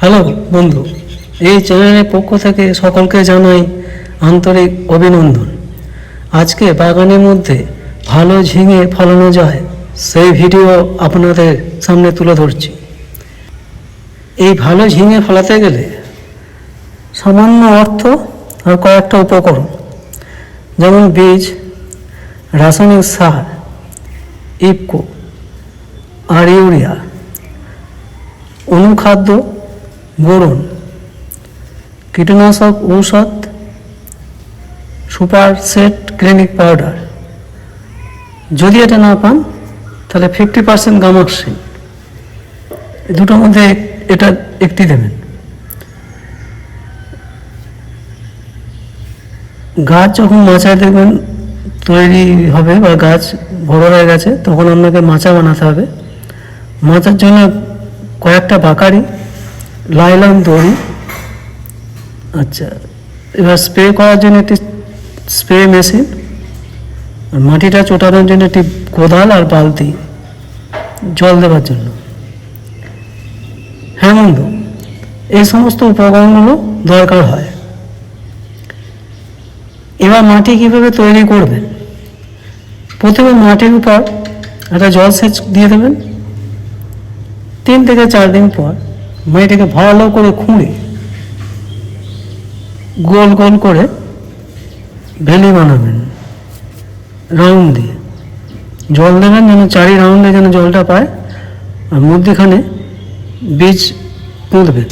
Hello বন্ধু, এই চ্যানেলের পক্ষ থেকে সকলকে জানাই আন্তরিক অভিনন্দন। আজকে বাগানের মধ্যে ভালো ঝিঙে ফলানো যায়, সেই ভিডিও আপনাদের সামনে তুলে ধরছি। এই ভালো ঝিঙে ফলাতে গেলে সামান্য অর্থ আর কয়েকটা উপকরণ, যেমন বীজ, রাসায়নিক সার ইপকো আর ইউরিয়া, অনুখাদ্য বোরন কীটনাশক ঔষধ, সুপার সেট ক্লিনিক পাউডার। যদি এটা না পান, তাহলে ফিফটি পার্সেন্ট গামাক্সিন। দুটোর মধ্যে এটা একটি দেবেন। গাছ যখন মাচায় দেখবেন তৈরি হবে বা গাছ বড় হয়ে গেছে, তখন আপনাকে মাচা বানাতে হবে। মাচার জন্য কয়েকটা বাকারি লাইলন দড়ি আচ্ছা এবার স্প্রে করার জন্য একটি স্প্রে মেশিন আর মাটিটা চোটানোর জন্য একটি কোদাল আর বালতি জল দেওয়ার জন্য। হ্যাঁ বন্ধু, এই সমস্ত উপকরণগুলো দরকার হয়। এবার মাটি কীভাবে তৈরি করবেন? প্রথমে মাটির উপর একটা জল সেচ দিয়ে দেবেন। তিন থেকে চার দিন পর মাটিটাকে ভালো করে খুঁড়ে গোল গোল করে ভেলি বানাবেন রাউন্ড দিয়ে। জল দেবেন যেন চারি রাউন্ডে যেন জলটা পায় আর মধ্যেখানে বীজ পুঁতবেন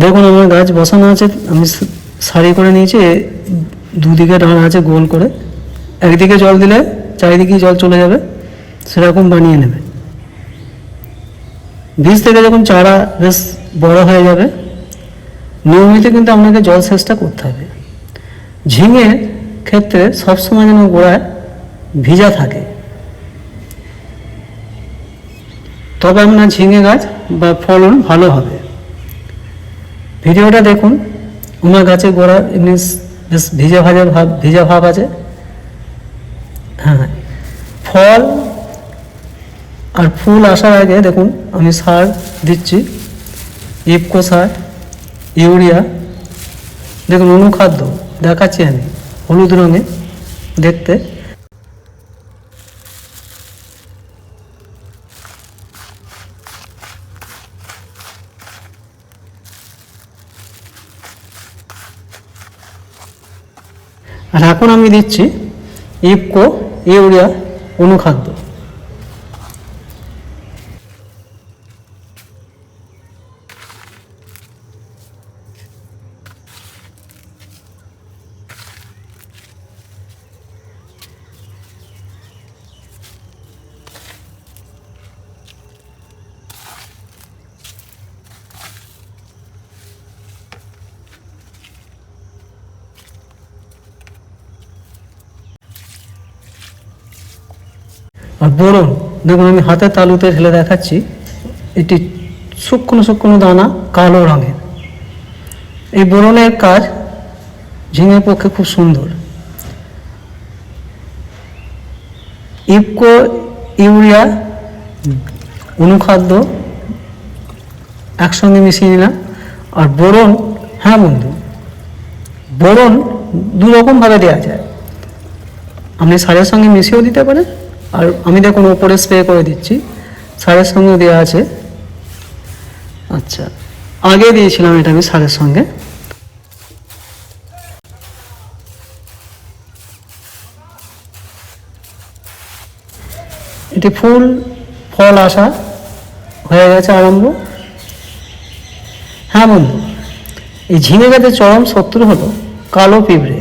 দেখুন আমার গাছ বসানো আছে, আমি সারি করে নিয়েছি দুদিকে ডান আছে গোল করে। একদিকে জল দিলে চারিদিকে জল চলে যাবে, সেরকম বানিয়ে নেবে। বীজ থেকে যখন চারা বেশ বড় হয়ে যাবে, নিয়মিত কিন্তু আপনাকে জল সেচটা করতে হবে। ঝিঙের ক্ষেত্রে সবসময় যেন গোড়ায় ভিজা থাকে। তবে আপনার ঝিঙে গাছ বা ফলন ভালো হবে। ভিডিওটা দেখুন। আমার গাছের গোড়া এমনি বেশ ভিজা ভাজা ভাব, ভিজা ভাব আছে। হ্যাঁ ফল আর ফুল আসার আগে দেখুন, আমি সার দিচ্ছি। ইপকো সার, ইউরিয়া। দেখুন, অনুখাদ্য, দেখাচ্ছি আমি, হলুদ রঙে, দেখতে। আর এখন আমি দিচ্ছি ইপকো ইউরিয়া, অনুখাদ্য। আর বোরন দেখুন আমি হাতের তালুতে ঢেলে দেখাচ্ছি, এটি শুকনো শুকনো দানা, কালো রঙের। এই বোরনের কাজ ঝিঙের পক্ষে খুব সুন্দর। ইপকো ইউরিয়া অনুখাদ্য একসঙ্গে মিশিয়ে নিলাম, আর বোরন হ্যাঁ বন্ধু বোরন দু রকমভাবে দেওয়া যায়। আপনি সারের সঙ্গে মিশিয়েও দিতে পারেন আর আমি দেখুন ওপরে স্প্রে করে দিচ্ছি। সারের সঙ্গেও দেওয়া আছে। আচ্ছা আগে দিয়েছিলাম এটা আমি সারের সঙ্গে। এটি ফুল, ফল আসা হয়ে গেছে আরম্ভ। হ্যাঁ বন্ধু, এই ঝিঙে গাছের চরম শত্রু হলো কালো পিঁপড়ে।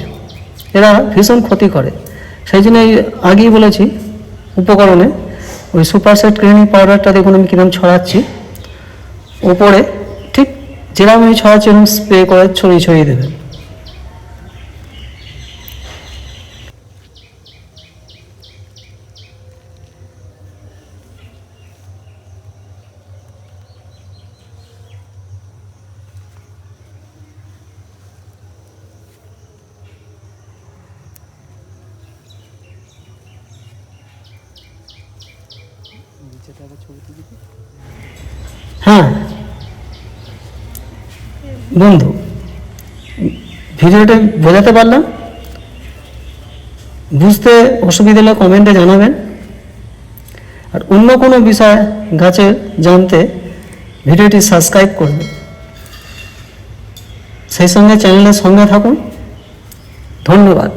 এরা ভীষণ ক্ষতি করে। সেই জন্য আগেই বলেছি উপকরণে ওই সুপার সেট ক্লিনিং পাউডারটা দেখুন আমি কীরকম ছড়াচ্ছি। ওপরে ঠিক যেরকম আমি ছড়াচ্ছি এরকম স্প্রে করে ছড়িয়ে ছড়িয়ে দেবেন। হ্যাঁ। বন্ধু, ভিডিওটা বোঝাতে পারলাম? বুঝতে অসুবিধা হলে কমেন্টে জানাবেন। আর অন্য কোনো বিষয় গাছে জানতে ভিডিওটি সাবস্ক্রাইব করবেন। সেই সঙ্গে চ্যানেলের সঙ্গে থাকুন। ধন্যবাদ।